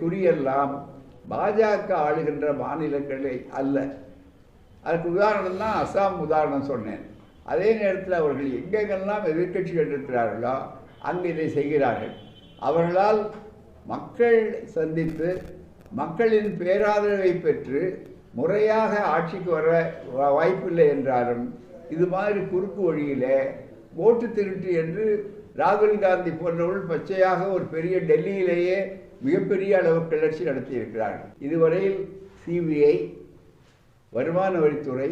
குறியெல்லாம் பாஜக ஆளுகின்ற மாநிலங்களே அல்ல. அதுக்கு உதாரணம் தான் அசாம் உதாரணம் சொன்னேன். அதே நேரத்தில் அவர்கள் எங்கெங்கெல்லாம் எதிர்க்கட்சிகள் இருக்கிறார்களோ அங்கு இதை செய்கிறார்கள். அவர்களால் மக்கள் சந்தித்து மக்களின் பேராதரவை பெற்று முறையாக ஆட்சிக்கு வர வாய்ப்பில்லை என்றாலும் இது மாதிரி குறுக்கு வழியிலே ஓட்டு திருட்டு என்று ராகுல் காந்தி போன்றவர்கள் பச்சையாக ஒரு பெரிய டெல்லியிலேயே மிகப்பெரிய அளவு கிளர்ச்சி நடத்தியிருக்கிறார்கள். இதுவரையில் சிபிஐ வருமான வரித்துறை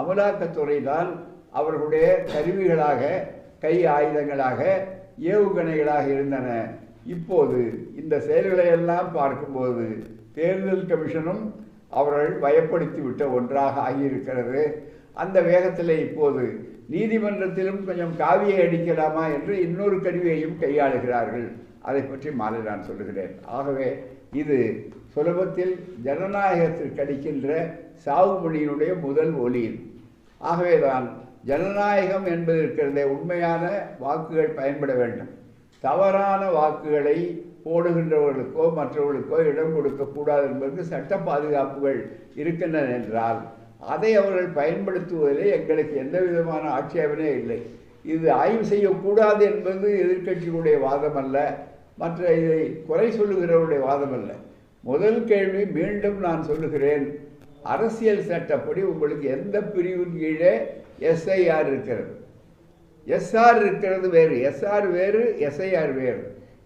அமலாக்கத்துறை தான் அவர்களுடைய கருவிகளாக கை ஆயுதங்களாக ஏவுகணைகளாக இருந்தன. இப்போது இந்த செயல்களை எல்லாம் பார்க்கும்போது தேர்தல் கமிஷனும் அவர்கள் பயப்படுத்தி விட்ட ஒன்றாக ஆகியிருக்கிறது. அந்த வேகத்தில் இப்போது நீதிமன்றத்திலும் கொஞ்சம் காவியை அடிக்கலாமா என்று இன்னொரு கருவியையும் கையாளுகிறார்கள். அதை பற்றி மாலை நான் சொல்லுகிறேன். ஆகவே இது சுலபத்தில் ஜனநாயகத்திற்கு அளிக்கின்ற சாவுமொழியினுடைய முதல் ஒலி ஆகவேதான் ஜனநாயகம் என்பது இருக்கிறதே உண்மையான வாக்குகள் பயன்பட வேண்டும். தவறான வாக்குகளை போடுகின்றவர்களுக்கோ மற்றவர்களுக்கோ இடம் கொடுக்கக்கூடாது என்பதற்கு சட்ட பாதுகாப்புகள் இருக்கின்றன என்றால் அதை அவர்கள் பயன்படுத்துவதிலே எங்களுக்கு எந்த விதமான ஆட்சேபனே இல்லை. இது ஆய்வு செய்யக்கூடாது என்பது எதிர்கட்சிகளுடைய வாதம் அல்ல மற்ற இதை குறை சொல்லுகிறவருடைய வாதம் அல்ல. முதல் கேள்வி மீண்டும் நான் சொல்லுகிறேன். அரசியல் சட்டப்படி உங்களுக்கு எந்த பிரிவின் கீழே எஸ்ஐஆர் இருக்கிறது? எஸ்ஆர் இருக்கிறது வேறு எஸ்ஆர் வேறு எஸ்ஐஆர் வேறு.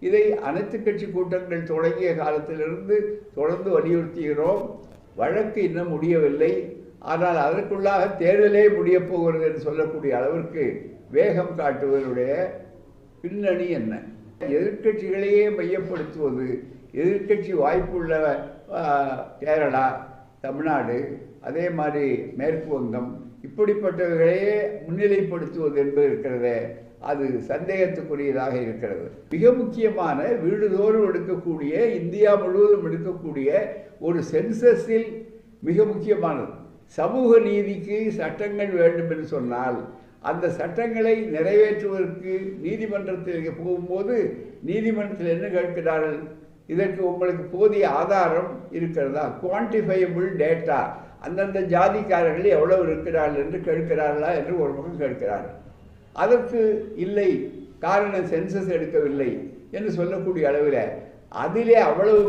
இதை அனைத்து கட்சி கூட்டங்கள் தொடங்கிய காலத்திலிருந்து தொடர்ந்து வலியுறுத்துகிறோம். வழக்கு இன்னும் முடியவில்லை. ஆனால் அதற்குள்ளாக தேர்தலே முடியப் போகிறது என்று சொல்லக்கூடிய அளவிற்கு வேகம் காட்டுவதனுடைய பின்னணி என்ன? எதிர்க்கட்சிகளையே மையப்படுத்துவது எதிர்கட்சி வாய்ப்புள்ள கேரளா தமிழ்நாடு அதே மாதிரி மேற்கு வங்கம் இப்படிப்பட்டவர்களையே முன்னிலைப்படுத்துவது என்பது இருக்கிறதே அது சந்தேகத்துக்குரியதாக இருக்கிறது. மிக முக்கியமான வீடுதோறும் எடுக்கக்கூடிய இந்தியா முழுவதும் எடுக்கக்கூடிய ஒரு சென்சஸில் மிக முக்கியமானது. சமூக நீதிக்கு சட்டங்கள் வேண்டும் என்று சொன்னால் அந்த சட்டங்களை நிறைவேற்றுவதற்கு நீதிமன்றத்தில் போகும்போது நீதிமன்றத்தில் என்ன கேட்கிறார்கள்? இதற்கு உங்களுக்கு போதிய ஆதாரம் இருக்கிறதா? குவான்டிஃபையபிள் டேட்டா அந்தந்த ஜாதிக்காரர்கள் எவ்வளவு இருக்கிறார்கள் என்று கேட்கிறார்களா என்று ஒரு பக்கம் கேட்கிறார்கள் அதற்கு இல்லை காரணம் சென்சஸ் எடுக்கவில்லை என்று சொல்லக்கூடிய அளவில் அதிலே அவ்வளவு